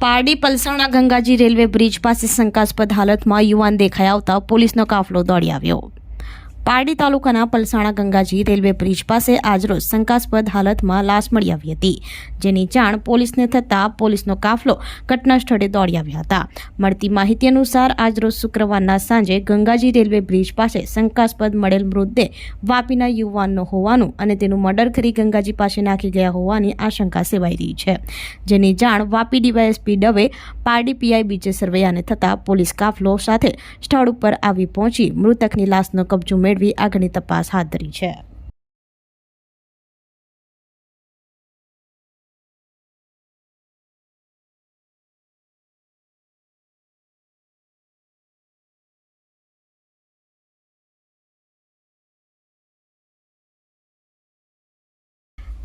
Pardi Palsana Gangaji railway bridge પાસે શંકાસ્પદ હાલતમાં યુવાન દેખાઈ આવતા પોલીસનો કાફલો દોડી આવ્યો. પારડી તાલુકાના પલસાણા ગંગાજી રેલવે બ્રિજ પાસે આજરોજ શંકાસ્પદ હાલતમાં લાશ મળી આવી હતી, જેની જાણ પોલીસને થતાં પોલીસનો કાફલો ઘટના સ્થળે દોડી આવ્યા હતા. મળતી માહિતી અનુસાર, આજરોજ શુક્રવારના સાંજે ગંગાજી રેલવે બ્રિજ પાસે શંકાસ્પદ મળેલ મૃતદેહ વાપીના યુવાનનો હોવાનું અને તેનું મર્ડર કરી ગંગાજી પાસે નાખી ગયા હોવાની આશંકા સેવાઈ રહી છે. જેની જાણ Vapi DYSP Dave Pardi PI BJ સરવૈયાને થતાં પોલીસ કાફલો સાથે સ્થળ ઉપર આવી પહોંચી મૃતકની લાશનો કબજો મેળવી આગળની તપાસ હાથ ધરી છે.